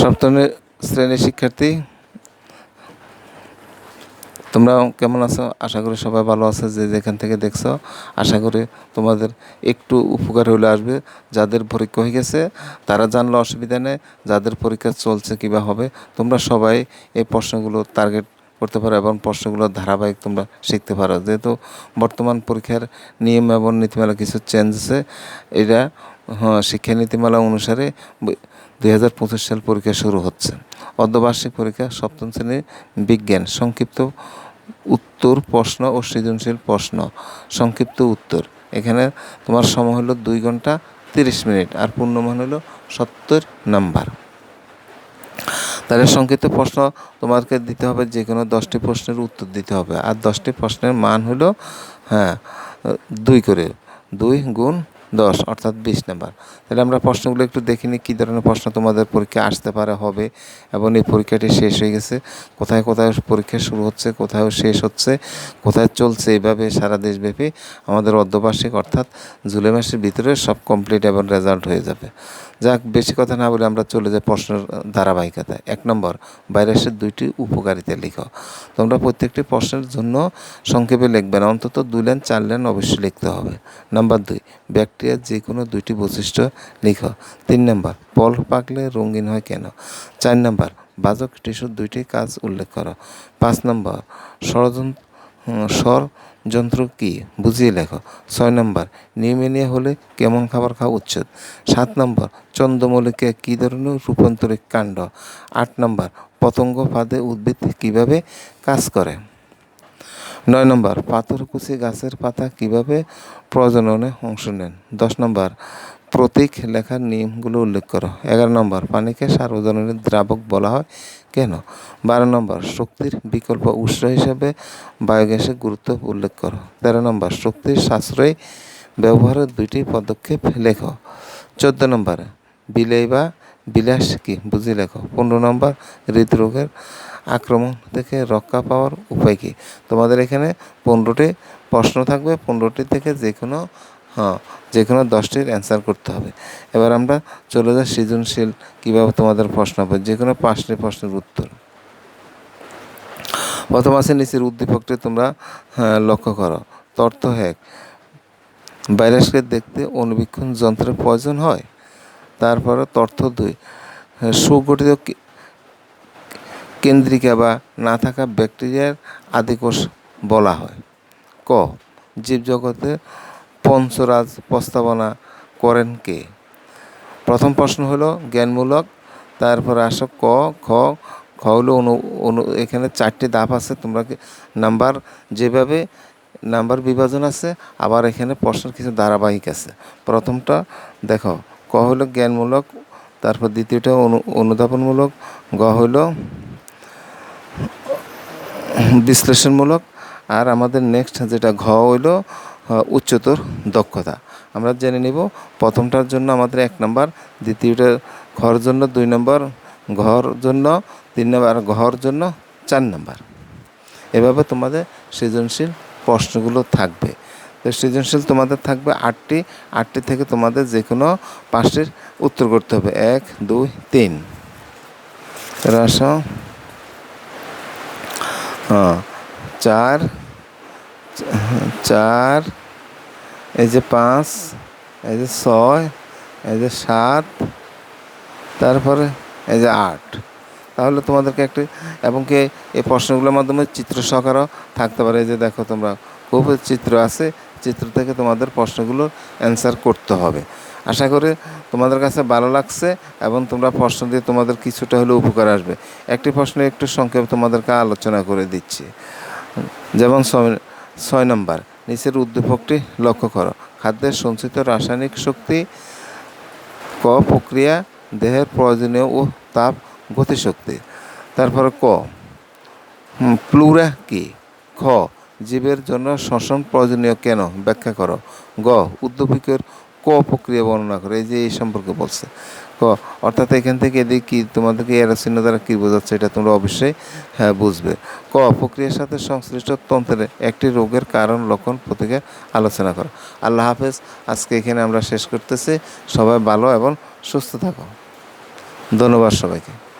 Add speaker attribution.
Speaker 1: সপ্তম শ্রেণির শিক্ষার্থী তোমরা কেমন আছো? আশা করি সবাই ভালো আছে, যে যেখান থেকে দেখছ। আশা করি তোমাদের একটু উপকার হলে আসবে। যাদের পরীক্ষা হয়ে গেছে, তারা জানলে অসুবিধা নেই। যাদের পরীক্ষা চলছে কিবা হবে, তোমরা সবাই এই প্রশ্নগুলো টার্গেট করতে পারো এবং প্রশ্নগুলোর ধারাবাহিক তোমরা শিখতে পারো। যেহেতু বর্তমান পরীক্ষার নিয়ম এবং নীতিমালা কিছু চেঞ্জ আছে এটা হ্যাঁ, শিক্ষা নীতিমালা অনুসারে দুই হাজার পঁচিশ সাল পরীক্ষা শুরু হচ্ছে। অর্ধবার্ষিক পরীক্ষা সপ্তম শ্রেণির বিজ্ঞান সংক্ষিপ্ত উত্তর প্রশ্ন ও সৃজনশীল প্রশ্ন সংক্ষিপ্ত উত্তর। এখানে তোমার সময় হলো দুই ঘণ্টা তিরিশ মিনিট আর পূর্ণমান হলো সত্তর নাম্বার। তাহলে সংক্ষিপ্ত প্রশ্ন তোমাকে দিতে হবে যে কোনো দশটি প্রশ্নের উত্তর দিতে হবে। আর দশটি প্রশ্নের মান হলো হ্যাঁ দুই করে, দুই গুণ দশ, অর্থাৎ বিশ নাম্বার। তাহলে আমরা প্রশ্নগুলো একটু দেখিনি কী ধরনের প্রশ্ন তোমাদের পরীক্ষা আসতে পারে, হবে, এবং এই পরীক্ষাটি শেষ হয়ে গেছে। কোথায় কোথায় পরীক্ষা শুরু হচ্ছে, কোথায় শেষ হচ্ছে, কোথায় চলছে এইভাবে সারা দেশব্যাপী আমাদের অর্ধবার্ষিক, অর্থাৎ জুলাই মাসের ভিতরে সব কমপ্লিট এবং রেজাল্ট হয়ে যাবে। যাক, বেশি কথা না বলে আমরা চলে যাই প্রশ্নের ধারাবাহিকতায়। এক নম্বর, ভাইরাসের দুইটি উপকারিতা লিখো। তোমরা প্রত্যেকটি প্রশ্নের জন্য সংক্ষেপে লিখবে না, অন্তত দুই লাইন, চার লাইন অবশ্যই লিখতে হবে। নাম্বার দুই ব্যাকটেরিয়ার যে কোনো দুইটি বৈশিষ্ট্য লিখো। তিন নম্বর ফল পাকলে রঙিন হয় কেন? চার নম্বর বাজক টিস্যুর দুইটি কাজ উল্লেখ করো। পাঁচ নম্বর, ষড়যন্ত্র স্বর যন্ত্র কি? বুঝিয়ে লেখো। ছয় নম্বর, নিউমোনিয়া হলে কেমন খাবার খাওয়া উচিত? সাত নম্বর, চন্দ্রমল্লিকা কী ধরনের রূপান্তরিক কাণ্ড? আট নম্বর, পতঙ্গ ফাঁদে উদ্ভিদ কীভাবে কাজ করে? নয় নম্বর পাথরকুচি গাছের পাতা কীভাবে প্রজননে অংশ নেন? দশ নম্বর, প্রতীক লেখার নিয়মগুলো উল্লেখ করো। এগারো নম্বর, পানিকে সার্বজনীন দ্রাবক বলা হয় কেন? বারো নম্বর, শক্তির বিকল্প উৎস হিসেবে বায়োগ্যাসের গুরুত্ব উল্লেখ করো। তেরো নম্বর, শক্তির সাশ্রয়ী ব্যবহারের দুইটি পদক্ষেপ লেখো। চোদ্দ নম্বর, বিলেই বা বিলাস কি? বুঝি লেখো। পনেরো নম্বর, হৃদরোগের আক্রমণ থেকে রক্ষা পাওয়ার উপায় কী? তোমাদের এখানে পনেরোটি প্রশ্ন থাকবে। পনেরোটি থেকে যে কোনো হ্যাঁ যে কোনো দশটির অ্যান্সার করতে হবে। এবার আমরা চলে যাই সৃজনশীল কীভাবে তোমাদের প্রশ্ন হবে? যে কোনো পাঁচটি প্রশ্নের উত্তর। প্রথম আছে নিচের উদ্দীপকটি তোমরা হ্যাঁ, লক্ষ্য করো। তর্থ হ্যাক ভাইরাসকে দেখতে অনুবীক্ষণ যন্ত্রের প্রয়োজন হয়। তারপরে তর্থ দুই হ্যাঁ, সুগঠিত কেন্দ্রিকা বা না থাকা ব্যাকটেরিয়ার আদিকোষ বলা হয়। ক, জীবজগতে পঞ্চরাজ প্রস্তাবনা করেন কে? প্রথম প্রশ্ন হলো জ্ঞানমূলক, তারপরে আসো ক, খ খ হলো অনু অনু, এখানে চারটি ধাপ আছে, তোমরা নাম্বার যেভাবে, নাম্বার বিভাজন আছে, আবার এখানে প্রশ্নের কিছু ধারাবাহিক আছে। প্রথমটা দেখো, ক হলো জ্ঞানমূলক, তারপর দ্বিতীয়টা অনু, অনুধাবনমূলক, গ হলো বিশ্লেষণমূলক। আর আমাদের নেক্সট যেটা ঘ হইল উচ্চতর দক্ষতা। আমরা জেনে নিব, প্রথমটার জন্য আমাদের এক নম্বর, দ্বিতীয়টা ঘর জন্য দুই নম্বর, ঘর জন্য তিন নম্বর, আর ঘর জন্য চার নম্বর। এভাবে তোমাদের সৃজনশীল প্রশ্নগুলো থাকবে। তো সৃজনশীল তোমাদের থাকবে আটটি। আটটি থেকে তোমাদের যে কোনো পাঁচটির উত্তর করতে হবে। এক, দুই, তিন। আসো। হ্যাঁ। চার চার, এই যে পাঁচ, এই যে ছয়, এই যে সাত, তারপরে এই যে আট। তাহলে তোমাদেরকে একটি, এবং কি এই প্রশ্নগুলোর মাধ্যমে চিত্র সহকারও থাকতে পারে। যে দেখো তোমরা, খুব চিত্র আছে, চিত্র থেকে তোমাদের প্রশ্নগুলোর অ্যান্সার করতে হবে। আশা করি তোমাদের কাছে ভালো লাগছে এবং তোমরা প্রশ্ন দিয়ে তোমাদের কিছুটা হলেও উপকার আসবে। একটি প্রশ্ন একটু সংক্ষেপ তোমাদেরকে আলোচনা করে দিচ্ছি। যেমন ছয়- নম্বর, নিচের উদ্দীপকটি লক্ষ্য করো। খাদ্যের সঞ্চিত রাসায়নিক শক্তি ক প্রক্রিয়া, দেহের প্রয়োজনীয় ও তাপ গতিশক্তি। তারপরে ক প্লুরা কি? খ, জীবের জন্য শ্বসন প্রয়োজনীয় কেন? ব্যাখ্যা করো। গ, উদ্দীপকের ক প্রক্রিয়া বর্ণনা করে, এই যে এই সম্পর্কে বলছে। ক, অর্থাৎ এখান থেকে এদিকে কি তোমাদেরকে এরা চিহ্ন দ্বারা কী বোঝাচ্ছে এটা তোমরা অবশ্যই হ্যাঁ বুঝবে। ক, প্রক্রিয়ার সাথে সংশ্লিষ্ট তন্ত্রের একটি রোগের কারণ, লক্ষণ, প্রতিকার আলোচনা করো। আল্লাহ হাফেজ, আজকে এখানে আমরা শেষ করতেছি। সবাই ভালো এবং সুস্থ থাকো। ধন্যবাদ সবাইকে।